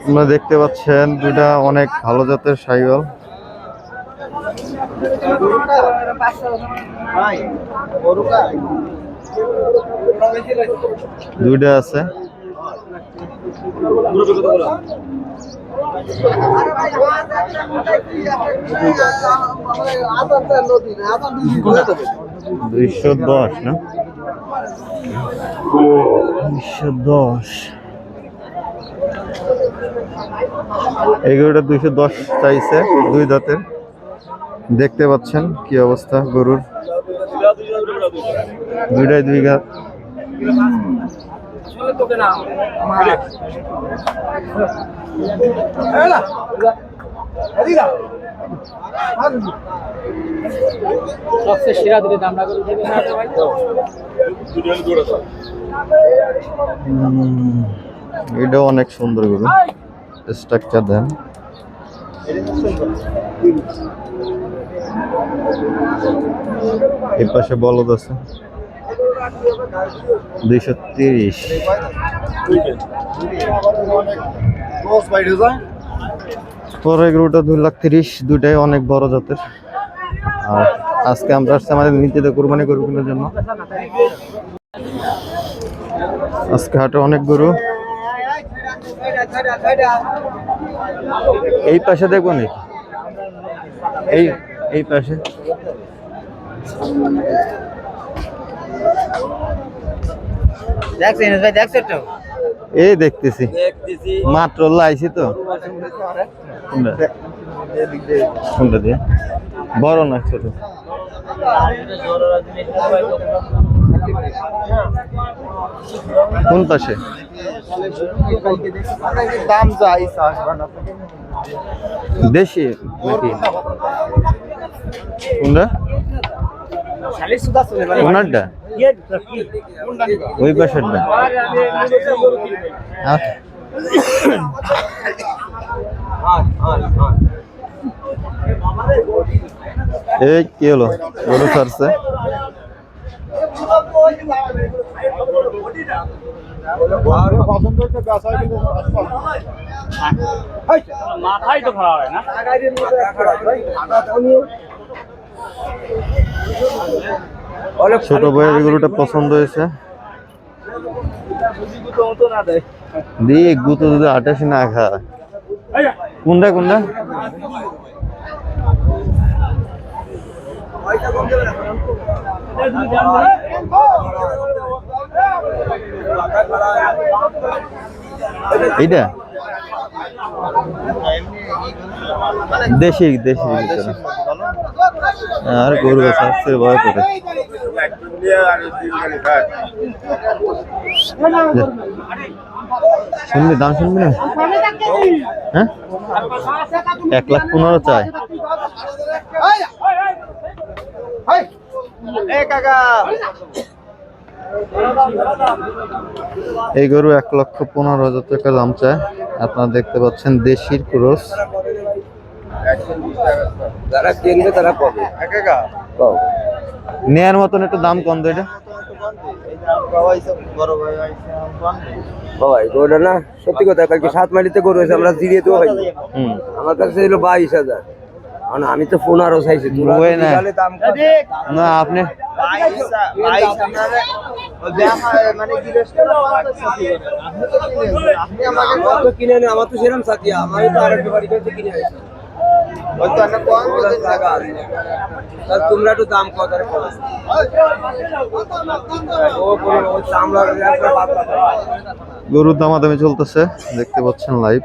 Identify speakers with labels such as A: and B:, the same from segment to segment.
A: আপনারা দেখতে পাচ্ছেন, দুইটা অনেক ভালো জাতের সাইকেল দুইটা আছে। দুইশো দশ, না? দুইশো দশ। এগুলোটা দুইশো দশ চাইছে দুই দাঁতের। দেখতে পাচ্ছেন কি অবস্থা গরুর। দুইটাই দুই গাছ।
B: সবচেয়ে সেরা
A: এটাও অনেক সুন্দর গরু। স্ট্রাকচার দেন এই পাশে বলদ আছে। দুইশো তিরিশ। পরে গরুটা দুই লাখ তিরিশ, দুইটাই অনেক বড় জাতের। আর আজকে আমরা আসছি আমাদের নিজেদের কোরবানি গরু কেনার জন্য। আজকে হাটে অনেক গরু। এই পাশে দেখব নি এই এই পাশে।
B: দেখছেন ভাই দেখছেন তো?
A: এই দেখতেছি। মাত্র লাইছি তো। বড় না ছোট। কোন পাশে?
C: দাম চাই
A: দেশি নাকি? কোনটা? পাশেরটা। এই কি হলো? গরু ছাড়ছে?
B: মাথাই তো খাওয়া হয় না
A: ছোট ভাইয়ের এই গরুটা পছন্দ হয়েছে। দিয়ে গুতো যদি আটাশি না খা কোনটা কোনটা? এইটা? দেশি দেশি। আর গরু আসছে, ভয় করে শুনবি দাম শুনবি না? হ্যাঁ? এক লাখ পনেরো চাই। এই গরু এক লক্ষ পনেরো হাজার টাকা দাম চায়। আপনারা দেখতে পাচ্ছেন দেশির ক্রস।
C: যারা কিনবে তারা পাবে।
A: নেয়ার মতন একটু দাম কম তো এটা।
C: গরুটা না সত্যি কথা কালকে সাত মাইলিতে গরু হয়েছে আমরা জিরিয়েতেও হয়নি।
A: হুম।
C: আমার কাছে ছিল বাইশ হাজার। আমি তো পনেরো চাইছি। তোরা
A: না। আপনি
C: আমার তো কিনে আমার তো সেরকম সাথী তো বাড়ি কিনে তোমরা একটু দাম কত আর।
A: গরুর দামাদামি চলতেছে দেখতে পাচ্ছেন লাইভ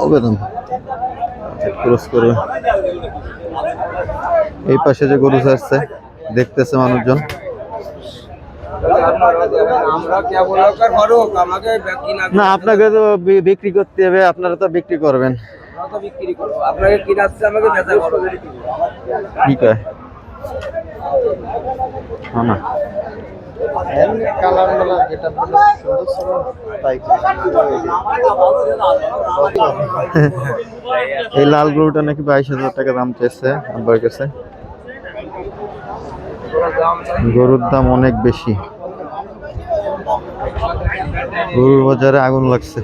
A: হবে দাম ক্রস করে এই পাশে যে গরু ছাড়ছে, দেখতেছে মানুষজন। না, আপনাকে তো বিক্রি করতে হবে, আপনারা তো বিক্রি করবেন।
C: আমরা তো বিক্রি করব আপনাকে কিনাচ্ছে আমাকে বেচা করব
A: কি কয় হ্যাঁ না এই লাল গরুটা নাকি বাইশ হাজার টাকা দাম চেয়েছে, আব্বার কাছে। গরুর দাম অনেক বেশি। গরুর বাজারে আগুন লাগছে।